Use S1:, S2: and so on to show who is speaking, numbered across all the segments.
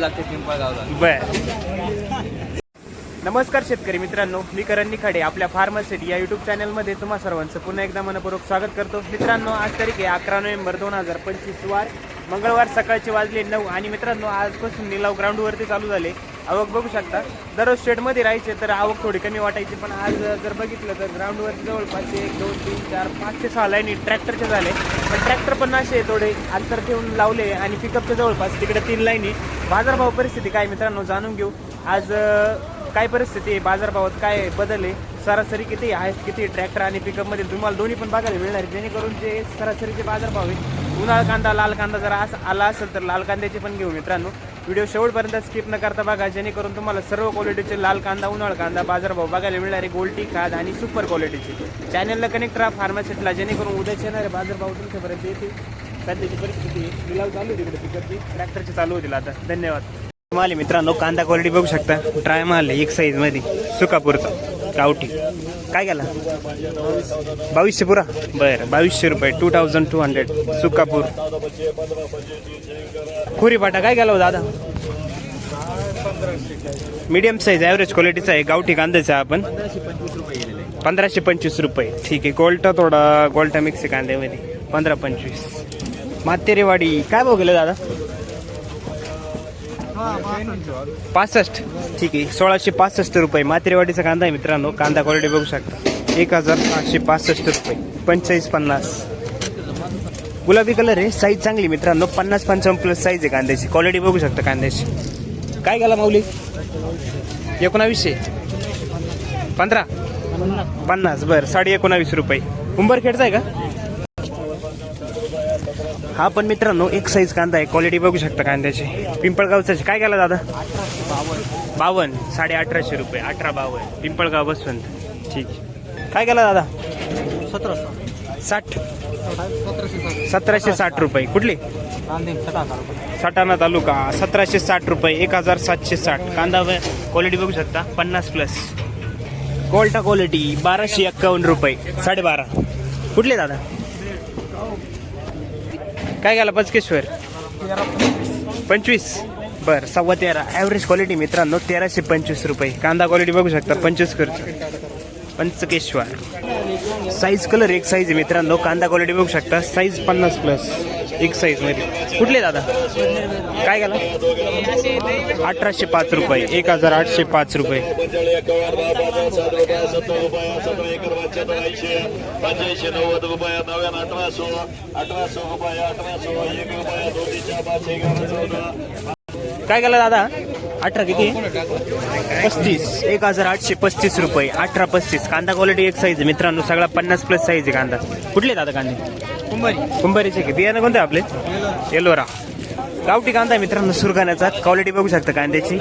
S1: लागते पिंपळगावला
S2: बर. नमस्कार शेतकरी मित्रांनो मी करण निखाडे आपल्या फार्मसिटी या युट्यूब चॅनलमध्ये तुम्हा सर्वांचं पुन्हा एकदा मनपूर्वक स्वागत करतो. मित्रांनो आज तारीख आहे अकरा नोव्हेंबर दोन हजार पंचवीस वार. मंगळवार सकाळचे वाजले नऊ आणि मित्रांनो आजपासून निलाव ग्राउंडवरती चालू झाले. आवक बघू शकता. दररोज शेडमध्ये राहायचे तर आवक थोडी कमी वाटायची पण आज जर बघितलं तर ग्राउंडवर जवळपास एक दोन तीन चार पाच ते सहा लाईनी ट्रॅक्टरचे झाले. पण ट्रॅक्टर पण असे थोडे अंतर ठेवून लावले आणि पिकअपच्या जवळपास तिकडे तीन लाईनी. बाजारभाव परिस्थिती काय मित्रांनो जाणून घेऊ. आज काय परिस्थिती आहे? बाजारभावात काय बदल आहे? सरासरी किती हायस्ट किती ट्रॅक्टर आणि पिकअपमध्ये तुम्हाला दोन्ही पण बघायला मिळणार जेणेकरून जे सरासरीचे बाजारभाव आहे उन्हाळा कांदा लाल कांदा जरा असं आला असेल तर लाल कांद्याचे पण घेऊ मित्रांनो. व्हिडिओ शेवटपर्यंत स्किप न करता बघा जेणेकरून तुम्हाला सर्व क्वालिटीचे लाल कांदा उन्हाळ कांदा बाजारभाव बघायला मिळणारे गोल्टी खाद आणि सुपर क्वालिटीचे चॅनलला कनेक्ट राहा फार्मासिटला जेणेकरून उद्याच येणारे बाजारभाव तुमच्यापर्यंत येते सध्याची परिस्थिती लिलाव चालू होती तिकडे पिकअपची ट्रॅक्टरचे चालू होतील आता. धन्यवाद. माल मित्रांनो कांदा क्वालिटी बघू शकता. ट्राय माल एक साईजमध्ये. सुकापूरचा गावठी. काय गेला बावीसशे पुरा? बरं बावीसशे रुपये two thousand two hundred Sukapur. खुरी पाटा काय गेला हो दादा? मीडियम साईज ॲव्हरेज क्वालिटीचा आहे गावठी कांद्याचा आपण. पंधराशे पंचवीस रुपये. ठीक आहे गोल्टा थोडा गोल्टा मिक्स आहे कांद्यामध्ये. पंधरा पंचवीस. मातेरेवाडी काय भाव गेलं दादा? पासष्ट. ठीक आहे सोळाशे पासष्ट रुपये. मातेरेवाडीचा कांदा आहे मित्रांनो कांदा क्वालिटी बघू शकता. एक हजार सहाशे पासष्ट रुपये. पंचेचाळीस पन्नास. गुलाबी कलर आहे साईज चांगली मित्रांनो. पन्नास पंचावन्न प्लस साईज आहे कांद्याची. क्वालिटी बघू शकता कांद्याची. काय गेला माऊली? एकोणावीसशे. पंधरा? पन्नास. बरं साडे एकोणावीस रुपये. उंबरखेडचा आहे का? हा पण मित्रांनो एक साईज कांदा आहे. क्वालिटी बघू शकता कांद्याची. पिंपळगावचा काय केला दादा? बावन्न साडे अठराशे रुपये. अठरा बावन्न पिंपळगाव बसवंत. ठीक. काय केला दादा? साठ. सतराशे साठ रुपये. कुठली? सटाणा तालुका. सतराशे साठ रुपये. एक हजार सातशे साठ. कांदा क्वालिटी बघू शकता. पन्नास प्लस कोल्टा क्वालिटी बाराशे एक्कावन्न रुपये. साडेबारा. कुठले दादा? काय गेला पचकेश्वर? पंचवीस. बर सव्वा तेरा. ॲव्हरेज क्वालिटी मित्रांनो तेराशे पंचवीस रुपये. कांदा क्वालिटी बघू शकता पंचवीस खर्च. पंचकेश्वर. साईज कलर एक साईज आहे मित्रांनो. कांदा क्वालिटी बघू शकता. साईज पन्नास प्लस एक साईजमध्ये. कुठले दादा? काय गेला? अठराशे पाच रुपये. एक हजार आठशे पाच रुपये. काय गेला दादा? अठरा किती? पस्तीस. एक हजार आठशे पस्तीस रुपये. अठरा पस्तीस. कांदा क्वालिटी एक साईज आहे मित्रांनो. सगळा पन्नास प्लस साईज आहे कांदा. कुठले दादा कांदे? कुंभारी. कुंभारीचे की बियाणं कोणते आपले? येलोरा गावठी कांदा आहे मित्रांनो सुरगाण्याचा क्वालिटी बघू शकता कांद्याची.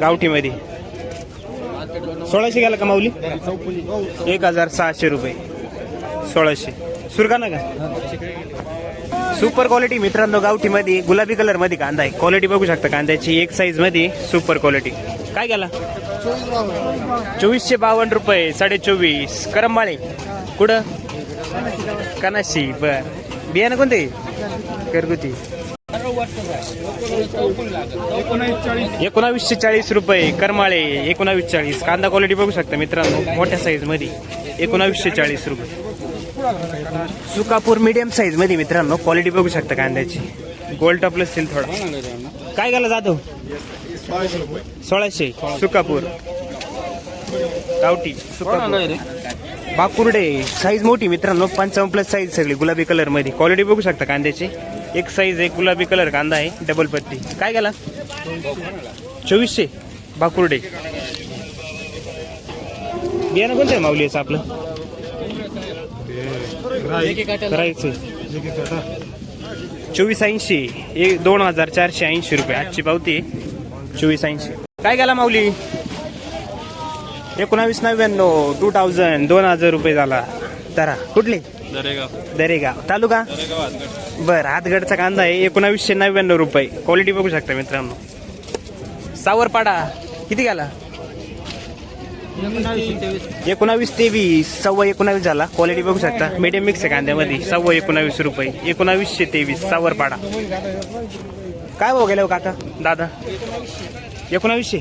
S2: गावठीमध्ये. सोळाशे गेला का माऊली? एक हजार सहाशे रुपये. सोळाशे. सुरगाणा का? सुपर क्वालिटी मित्रांनो गावठीमध्ये गुलाबी कलरमध्ये कांदा आहे. क्वालिटी बघू शकता कांद्याची एक साईजमध्ये सुपर क्वालिटी काय गेला? चोवीसशे बावन्न रुपये साडे चोवीस करंबाळे. कुठं? कनाशी बर. बियाणं कोणते? घरगुती. एकोणावीसशे चाळीस रुपये करमाळे एकोणावीस चाळीस. कांदा क्वालिटी बघू शकता मित्रांनो मोठ्या साईजमध्ये. एकोणावीसशे चाळीस रुपये. सुकापूर मीडियम साईजमध्ये मित्रांनो क्वालिटी बघू शकता कांद्याची. गोल्ड टॉपला असेल थोडा. काय गेला जाधव सोळाशे. सुकापूर. गावठी सुकापूर. बाकुर्डे साईज मोठी मित्रांनो पंचावन्न प्लस साईज सगळी गुलाबी कलरमध्ये. क्वालिटी बघू शकता कांद्याची. एक साईज एक गुलाबी कलर कांदा आहे डबल पत्ती. काय गेला? चोवीसशे. बाकुर्डे. बियाणं कोणतं आहे माऊली याचं आपलं? चोवीस ऐंशी एक दोन हजार चारशे ऐंशी रुपये. आजची पावती. चोवीस ऐंशी. काय गेला माऊली? एकोणावीस नव्याण्णव टू थाउजंड दोन हजार रुपये झाला. तरा कुठली? दरेगाव. तालुका? बर हातगडचा कांदा आहे. एकोणावीसशे नव्याण्णव रुपये. क्वालिटी बघू शकता मित्रांनो. सावरपाडा. किती गेला? एकोणावीस. तेवीस सव्वा एकोणावीस झाला. क्वालिटी बघू शकता. मीडियम मिक्स आहे कांद्यामध्ये. सव्वा एकोणावीस रुपये. एकोणावीसशे तेवीस सावरपाडा. काय भाव गेला हो काका? दादा? एकोणावीसशे?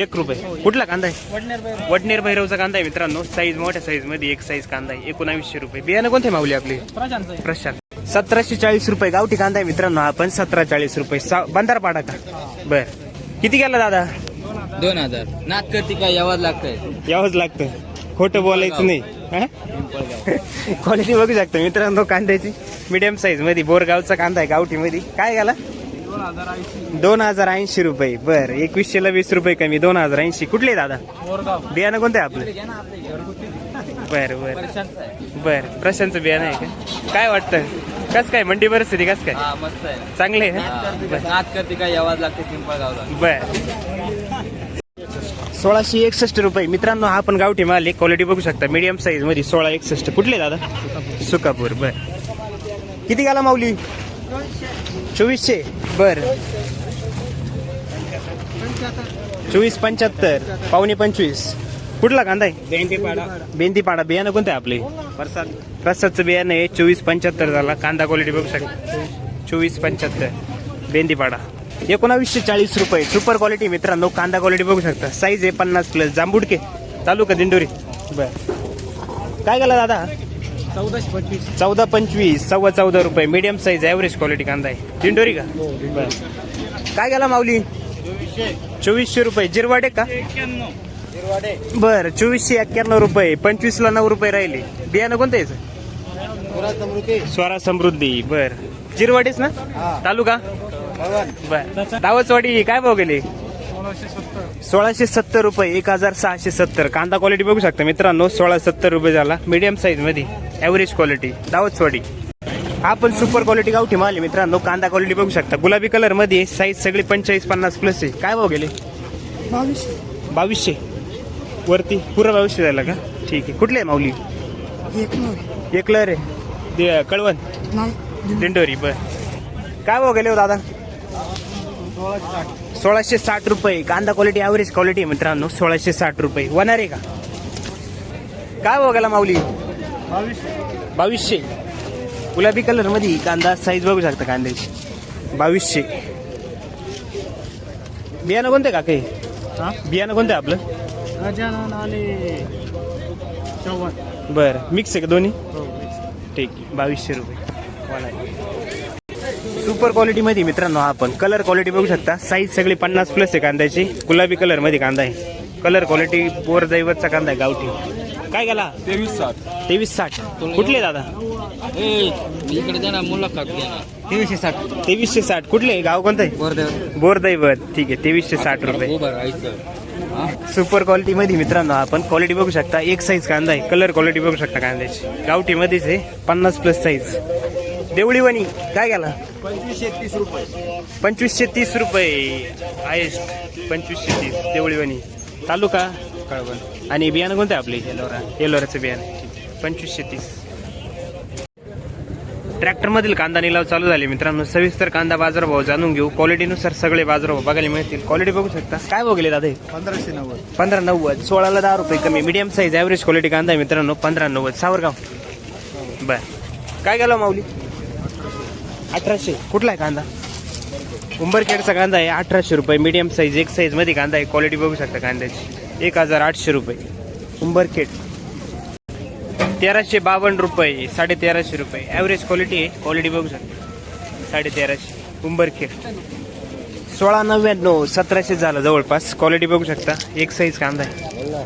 S2: एक रुपये. कुठला कांदा आहे? वडनेर भैरवचा कांदा आहे मित्रांनो. साईज मोठ्या साईजमध्ये एक साईज कांदा आहे. एकोणावीसशे रुपये. बियाणं कोणते मावली आपली? प्रशांत सतराशे चाळीस रुपये गावठी कांदा आहे मित्रांनो. आपण सतरा चाळीस रुपये. सा बंधारपाडा का? बर. किती गेला दादा?
S1: दोन हजार. नात करते काय यावंच लागतंय.
S2: यावंच लागतं खोटं बोलायचं नाही. क्वालिटी बघू शकता. मित्रांनो कांद्याची. मीडियम साईजमध्ये बोरगावचा कांदा आहे गावठी मध्ये. काय गेला दोन हजार ऐंशी रुपये. बर एकवीसशे ला वीस रुपये कमी. दोन हजार ऐंशी. कुठले दादा? बियाणं कोणतं आहे आपलं? बर बर. बर प्रशांतचं बियाणं आहे का? काय वाटतं? कस काय? मंडी परिस्थिती कस काय? चांगले आहे. ना? बर.
S1: नात करते काय यावंच लागते पिंपळगावला.
S2: बर. सोळाशे एकसष्ट रुपये. मित्रांनो हा पण गावठी माल आहे. क्वालिटी बघू शकता. मीडियम साईजमध्ये सोळा एकसष्ट. कुठले दादा? सुकापूर. बर. किती गाला माऊली? चोवीसशे. बर. चोवीस पंच्याहत्तर. पावणे पंचवीस. कुठला कांदा आहे? बेंदीपाडा. बेंदीपाडा. बियाणं कोणतं आहे आपले? प्रसाद. प्रसादचं बियाणं आहे. चोवीस पंच्याहत्तर झाला. कांदा क्वालिटी बघू शकता. चोवीस पंच्याहत्तर. बेंदीपाडा. एकोणावीसशे चाळीस रुपये. सुपर क्वालिटी मित्रांनो कांदा क्वालिटी बघू शकता. साईज आहे पन्नास प्लस जांबुडके. चालू का दिंडोरी? बर. काय गेला दादा?
S3: चौदाशे पंचवीस
S2: चौदा पंचवीस. सव्वा चौदा रुपये. मीडियम साईज ॲव्हरेज क्वालिटी कांदा आहे. दिंडोरी का? बर. काय गेला माऊली? चोवीसशे रुपये. जिरवाडे का? बर. चोवीसशे एक्क्याण्णव रुपये. पंचवीसला नऊ रुपये राहिले. बियाणं कोणतं याचं? स्वरा समृद्धी. बर. जिरवाडीच ना? तालुका बर. दावचवाडी काय भाव गेले? सोळाशे सत्तर. रुपये एक हजार सहाशे सत्तर. कांदा क्वालिटी बघू शकता मित्रांनो सोळा सत्तर रुपये झाला. मीडियम साईजमध्ये. ॲव्हरेज क्वालिटी दावचवाडी हा पण सुपर क्वालिटी गावठी माल आहे मित्रांनो. कांदा क्वालिटी बघू शकता. गुलाबी कलरमध्ये साईज सगळी पंचेचाळीस पन्नास प्लस आहे. काय भाव गेले?
S3: बावीसशे.
S2: बावीसशे. वरती पुरा बावीसशे झाला का? ठीक आहे. कुठले आहे माऊली? एकलर आहे. दे- कळवण.
S3: नाही.
S2: दिंडोरी बर. काय भाव गेले हो दादा? सोळाशे साठ रुपये. कांदा क्वालिटी ॲव्हरेज क्वालिटी आहे मित्रांनो. सोळाशे साठ रुपये. वनार आहे का? काय गेला माऊली? बावीसशे. गुलाबी कलरमध्ये कांदा साईज बघू शकता कांद्याची. बावीसशे. बियाणं कोणतं का काही बियाणं कोणतं आपलं? बर. मिक्स आहे का दोन्ही? ठीक आहे. बावीसशे रुपये. सुपर क्वालिटी मध्ये मित्रांनो हा आपण कलर क्वालिटी बघू शकता. साईज सगळी पन्नास प्लस आहे कांद्याची. गुलाबी कलरमध्ये कांदा आहे. कलर क्वालिटी बोर दैवतचा कांदा आहे गावठी. काय गेला?
S1: तेवीस सात
S2: तेवीस साठ. कुठले दादा? तेवीसशे साठ. तेवीसशे साठ. कुठले? गाव कोणतं आहे?
S1: बोरदेव
S2: बोर दैवत. ठीक आहे तेवीसशे साठ रुपये. सुपर क्वालिटी मध्ये मित्रांनो आपण क्वालिटी बघू शकता. एक साईज कांदा आहे. कलर क्वालिटी बघू शकता कांद्याची. गावठी मध्येच आहे. पन्नास प्लस साईज देवळीवाणी. काय गेला
S3: पंचवीसशे तीस रुपये.
S2: पंचवीसशे तीस रुपये. हायेस्ट पंचवीसशे तीस. देवळीवाणी. तालुका? कळवण. आणि बियाणं कोणतं आपले? एलोरा. एलोराचं बियाणं. पंचवीसशे तीस. ट्रॅक्टरमधील कांदा निलाव चालू झाले. मित्रांनो सविस्तर कांदा बाजारभाव जाणून घेऊ. क्वालिटीनुसार सगळे बाजारभाव बघायला मिळतील. क्वालिटी बघू शकता. काय गेले दादा?
S3: पंधराशे नव्वद.
S2: पंधरा नव्वद. सोळाला दहा रुपये कमी. मीडियम साईज ॲव्हरेज क्वालिटी कांदा आहे मित्रांनो. पंधरा नव्वद. सावरगाव. बर. काय गेला माऊली? अठराशे. कुठला आहे कांदा? उंबरखेडचा कांदा आहे अठराशे रुपये. मीडियम साईज एक साईजमध्ये कांदा आहे. क्वालिटी बघू शकता कांद्याची. एक हजार आठशे रुपये. उंबरखेड. तेराशे बावन्न रुपये साडे तेराशे रुपये. ॲव्हरेज क्वालिटी आहे. क्वालिटी बघू शकता. साडे तेराशे उंबरखेड. सोळा नव्याण्णव सतराशे झालं जवळपास. क्वालिटी बघू शकता. एक साईज कांदा आहे.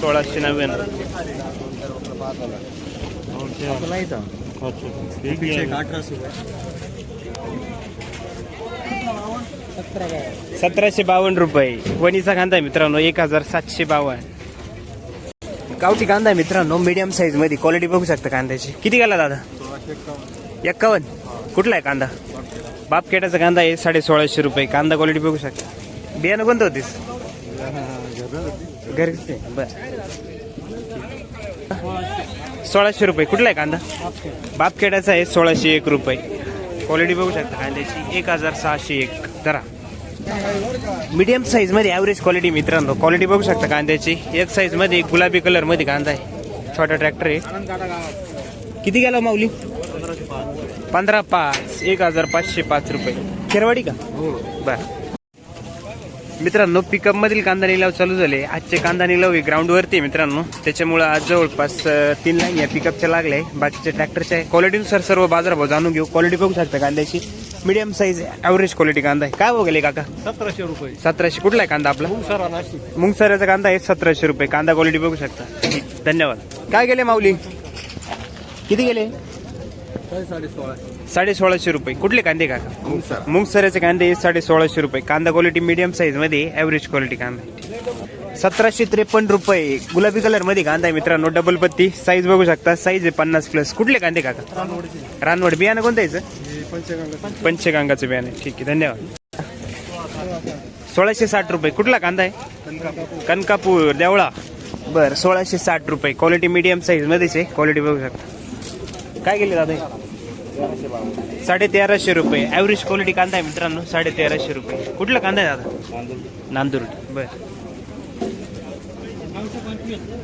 S2: सोळाशे नव्याण्णव. सतराशे बावन्न रुपये. वणीचा कांदा आहे मित्रांनो एक हजार सातशे बावन्न. गावठी कांदा आहे मित्रांनो मीडियम साईजमध्ये. क्वालिटी बघू शकता कांद्याची. किती गेला दादा? एक्कावन्न. कुठला आहे कांदा? बापकेटाचा कांदा आहे साडे सोळाशे रुपये. कांदा क्वालिटी बघू शकता. बियाणं कोणतं होतीस? घरचे. बर. सोळाशे रुपये. कुठला आहे कांदा? बापखेडाचा आहे सोळाशे एक रुपये. क्वालिटी बघू शकता कांद्याची. एक हजार सहाशे एक. जरा मीडियम साईजमध्ये ॲव्हरेज क्वालिटी मित्रांनो. क्वालिटी बघू शकता कांद्याची. एक साईजमध्ये गुलाबी कलरमध्ये कांदा आहे. छोटा ट्रॅक्टर आहे. किती गेला माऊली? पंधरा पाच. एक हजार पाचशे पाच रुपये. खेरवाडी का? बर. मित्रांनो पिकअप मधील कांदा निलाव चालू झाले. आजचे कांदा निलाव ग्राउंड वरती आहे मित्रांनो. त्याच्यामुळे आज जवळपास तीन लाईन या पिकअपच्या लागल्या आहे बाकीचे ट्रॅक्टरचे आहे. क्वालिटीनुसार सर्व बाजारभाव जाणून घेऊ. क्वालिटी बघू शकता कांद्याची. मीडियम साईज ॲव्हरेज क्वालिटी कांदा आहे. काय बघले काका?
S3: सतराशे रुपये.
S2: सतराशे. कुठला आहे कांदा आपला? मुंगसऱ्याचा कांदा आहे सतराशे रुपये. कांदा क्वालिटी बघू शकता. धन्यवाद. काय गेले माऊली? किती गेले?
S3: साडे सोळा
S2: साडे सोळाशे रुपये. कुठले कांदे काका? मुंगसऱ्याचे कांदे साडे सोळाशे रुपये. कांदा क्वालिटी मीडियम साईजमध्ये ॲव्हरेज क्वालिटी कांदा. सतराशे त्रेपन्न रुपये. गुलाबी कलरमध्ये कांदा आहे मित्रांनो. डबल पत्ती. साईज बघू शकता. साईज आहे पन्नास प्लस कुठले कांदे काका? रानवड बियाणं कोणतं यायचं
S3: पंचगंगा
S2: पंचगंगाचं बियाणं. ठीक आहे. धन्यवाद. सोळाशे साठ रुपये. कुठला कांदा आहे? कनकापूर देवळा. बर सोळाशे साठ रुपये. क्वालिटी मीडियम साईज मध्येच आहे. क्वालिटी बघू शकता. काय गेले दादा? साडे तेराशे रुपये. ॲव्हरेज क्वालिटी कांदा आहे मित्रांनो साडे तेराशे रुपये. कुठला कांदा आहे दादा? नांदूर बर.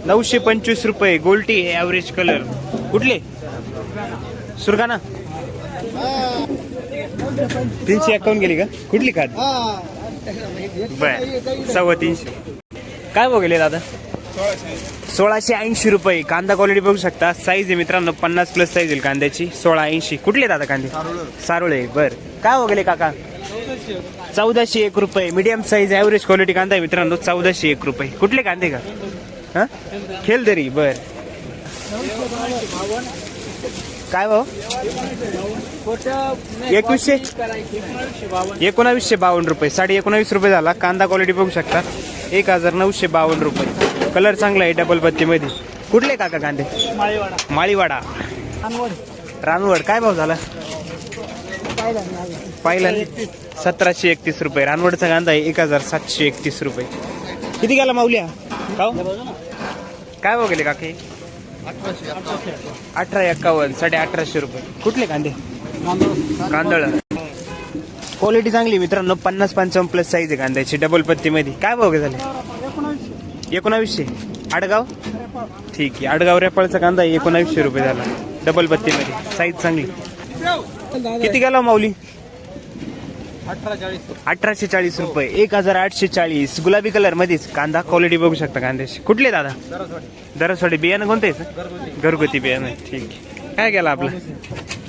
S2: नऊशे पंचवीस रुपये. गोल्टी ॲव्हरेज कलर कुठले? सुरगाणा. तीनशे अकाउंट गेली का? कुठली खात? बर. सव्वा तीनशे. काय बघले दादा? सोळाशे ऐंशी रुपये. कांदा क्वालिटी बघू शकता. साईज आहे मित्रांनो पन्नास प्लस साईज येईल कांद्याची. सोळा ऐंशी. कुठले दादा कांदे? सारोळे बर. काय वगैरे काका? चौदाशे एक रुपये. मीडियम साईज ॲव्हरेज क्वालिटी कांदा आहे मित्रांनो चौदाशे एक रुपये. कुठले कांदे का? हा? खेलदरी बर. काय भाऊ? एकवीसशे? एकोणावीसशे बावन्न रुपये. साडे एकोणावीस रुपये झाला. कांदा क्वालिटी बघू शकता. एक हजार नऊशे बावन्न रुपये. कलर चांगला आहे डबल पत्तीमध्ये. कुठले काका कांदे? माळीवाडा. रानवड. काय भाव झाला? पाहिला सतराशे एकतीस रुपये. रानवडचा कांदा आहे एक हजार सातशे एकतीस रुपये. किती गेला माऊल्या? काव काय भाव गेले काके? अठरा एक्कावन्न साडे अठराशे रुपये. कुठले कांदे? कांदळ. क्वालिटी चांगली मित्रांनो. पन्नास पंचावन्न प्लस साईज आहे कांद्याची. डबल पत्तीमध्ये. काय भाव झाले? एकोणावीसशे. आडगाव? ठीक आहे. आडगाव रेपाळचा कांदा एकोणावीसशे रुपये झाला. डबल बत्तीमध्ये. साईज चांगली. किती गेला
S3: हो माऊली?
S2: अठराशे चाळीस रुपये. एक हजार आठशे चाळीस. गुलाबी कलर मध्येच. कांदा क्वालिटी बघू शकता कांद्याची. कुठले दादा? दरसवाडी. बियाणं कोणते घरगुती. बियाणं. ठीक काय गेला आपला?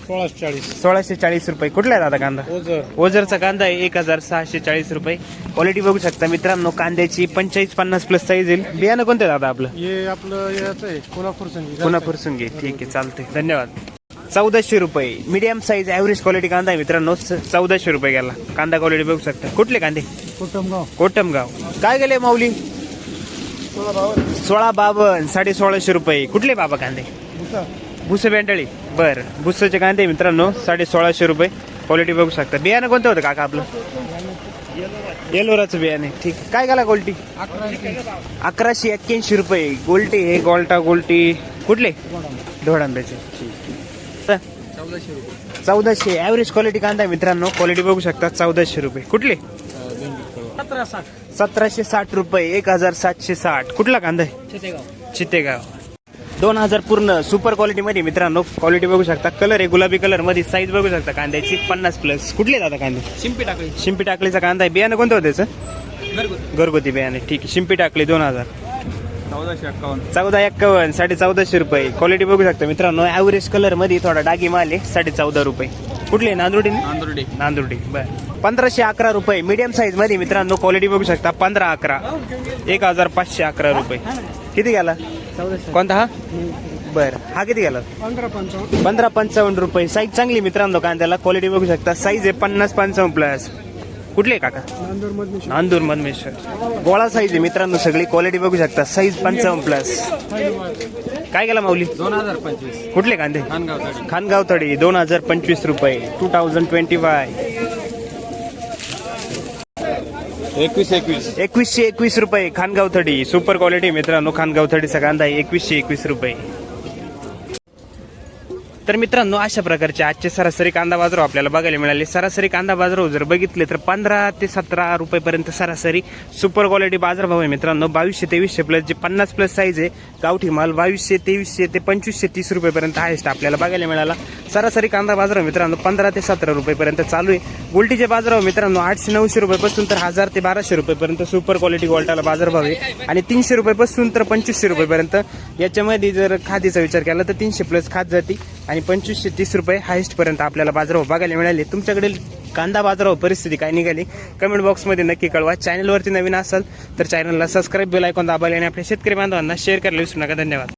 S3: सोळाशे चाळीस
S2: सोळाशे चाळीस रुपये. कुठला आहे दादा कांदा?
S3: ओझर.
S2: ओझरचा कांदा आहे एक हजार सहाशे चाळीस रुपये. क्वालिटी बघू शकता मित्रांनो कांद्याची पंचेचाळीस पन्नास प्लस साईज येईल. बियाणं कोणतं आहे दादा आपलं?
S3: हे आपलं याचं आहे कोल्हापूर संगीत
S2: पुन्हा फुरसून घे ठीक आहे चालतंय. धन्यवाद. चौदाशे रुपये. मीडियम साईज ॲव्हरेज क्वालिटी कांदा आहे मित्रांनो. चौदाशे रुपये गेला कांदा क्वालिटी बघू शकता. कुठले कांदे?
S3: कुटुंबगाव
S2: कोटमगाव. काय गेले माऊली? सोळा बावन. साडे सोळाशे रुपये. कुठले बाबा कांदे? भुसे. बेंडळी बर भुसाचे कांदे मित्रांनो साडे सोळाशे रुपये. क्वालिटी बघू शकता. बियाणं कोणतं होतं काका आपलं? येलोराचं बियाणे ठीक. काय गेला गोल्टी अकराशे एक्क्याऐंशी रुपये. गोल्टी हे गोल्टा गोल्टी कुठले? धोडांब्याचे. ठीक चौदाशे ॲव्हरेज क्वालिटी कांदा मित्रांनो. क्वालिटी बघू शकता. चौदाशे रुपये. कुठले? सतराशे साठ. रुपये. एक हजार सातशे साठ. कुठला कांदा आहे? चितेगाव. दोन हजार पूर्ण सुपर क्वालिटी मध्ये मित्रांनो क्वालिटी बघू शकता. कलर आहे गुलाबी कलरमध्ये साईज बघू शकता. कांद्याची पन्नास प्लस कुठले दादा कांदे?
S1: शिंपी टाकली.
S2: शिंपी टाकलीचा कांदा आहे. बियाणं कोणतं होतं त्याचं घरगुती. बियाणे. ठीक आहे. शिंपी टाकली दोन हजार.
S1: चौदाशे अक्कावन्न
S2: चौदा एक्कावन्न साडे चौदाशे रुपये. क्वालिटी बघू शकता मित्रांनो. ॲव्हरेज कलरमध्ये थोडा डागी माल आहे साडे चौदा रुपये. कुठले? नांदुर्डी
S1: नांदुर्डी.
S2: नांदुर्डी. बर. पंधराशे अकरा रुपये. मीडियम साईजमध्ये मित्रांनो क्वालिटी बघू शकता. पंधरा अकरा. एक हजार पाचशे अकरा रुपये. किती गेला? कोणता हा? बर. हा किती गेला?
S3: पंधरा पंचावन्न.
S2: पंधरा पंचावन्न रुपये. साईज चांगली मित्रांनो कांद्याला क्वालिटी बघू शकता. साईज आहे पन्नास पंचावन्न प्लस कुठले काका?
S3: नांदूर
S2: मधमेश्वर गोळा साईज आहे मित्रांनो सगळी क्वालिटी बघू शकता. साईज पंचावन्न प्लस काय गेला माऊली?
S1: दोन हजार पंचवीस.
S2: कुठले कांदे?
S1: खानगाव तडी
S2: खानगाव तडी दोन हजार पंचवीस रुपये. टू थाउजंड ट्वेंटी फाय
S1: एकवीस एकवीस.
S2: एकवीसशे एकवीस रुपये खानगाव थडी सुपर क्वालिटी मित्रांनो खानगाव थडीचा कांदा आहे एकवीसशे एकवीस रुपये. तर मित्रांनो अशा प्रकारचे आजचे सरासरी कांदा बाजार आपल्याला बघायला मिळाले. सरासरी कांदा बाजार जर बघितले तर पंधरा ते सतरा रुपयेपर्यंत सरासरी सुपर क्वालिटी बाजारभाव आहे मित्रांनो. बावीसशे तेवीसशे प्लस जे पन्नास प्लस साईज आहे गावठी माल बावीसशे तेवीसशे ते पंचवीसशे तीस रुपयेपर्यंत हायस्ट आपल्याला बघायला मिळाला. सरासरी कांदा बाजार मित्रांनो पंधरा ते सतरा रुपयेपर्यंत चालू आहे. गोल्टीचे बाजारभाव मित्रांनो आठशे नऊशे रुपयेपासून तर हजार ते बाराशे रुपयेपर्यंत सुपर क्वालिटी गोल्टाला बाजारभाव आहे. आणि तीनशे रुपयेपासून तर पंचवीसशे रुपयेपर्यंत. याच्यामध्ये जर खादीचा विचार केला तर तीनशे प्लस खात जाते. आणि पंचवीसशे तीस रुपये हायस्टपर्यंत आपल्याला बाजारभाव बघायला मिळाले. तुमच्याकडे कांदा बाजारभाव परिस्थिती काय निघाली? कमेंट बॉक्समध्ये नक्की कळवा. चॅनलवरती नवीन असाल तर चॅनलला सबस्क्राईब बेल ऐकून दाबायला आणि आपल्या शेतकरी बांधवांना शेअर करायला विसरू नका. धन्यवाद.